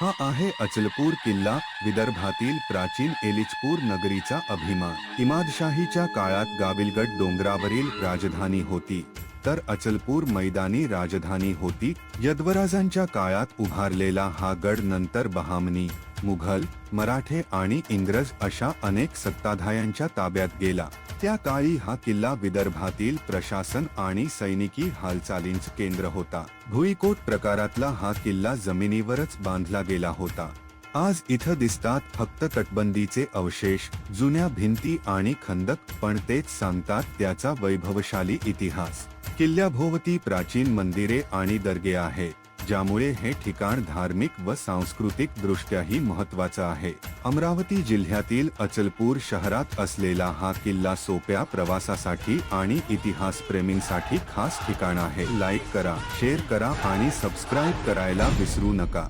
हा आहे अचलपूर किल्ला विदर्भातील प्राचीन एलिचपूर नगरीचा अभिमान. इमादशाहीच्या काळात गाविलगड डोंगरावरील राजधानी होती तर अचलपूर मैदानी राजधानी होती. यदवराजांच्या काळात उभारलेला हा गड नंतर बहामनी मुघल मराठे आणि इंग्रज अशा अनेक सत्ताधायांच्या ताब्यात गेला. त्या काळी हा किल्ला विदर्भातील प्रशासन आणि सैनिकी हालचालींच केंद्र होता. भुईकोट प्रकारातला हा किल्ला जमिनीवरच बांधला गेला होता. आज इथं दिसतात फक्त तटबंदीचे अवशेष जुन्या भिंती आणि खंदक पण तेच सांगतात त्याचा वैभवशाली इतिहास. किल्ल्याभोवती प्राचीन मंदिरे आणि दर्गे आहेत. ज्यामुळे हे ठिकाण धार्मिक व सांस्कृतिक दृष्ट्याही महत्वाचं आहे. अमरावती जिल्ह्यातील अचलपूर शहरात असलेला हा किल्ला सोप्या प्रवासासाठी आणि इतिहास प्रेमींसाठी खास ठिकाण आहे. लाईक करा शेअर करा आणि सबस्क्राईब करायला विसरू नका.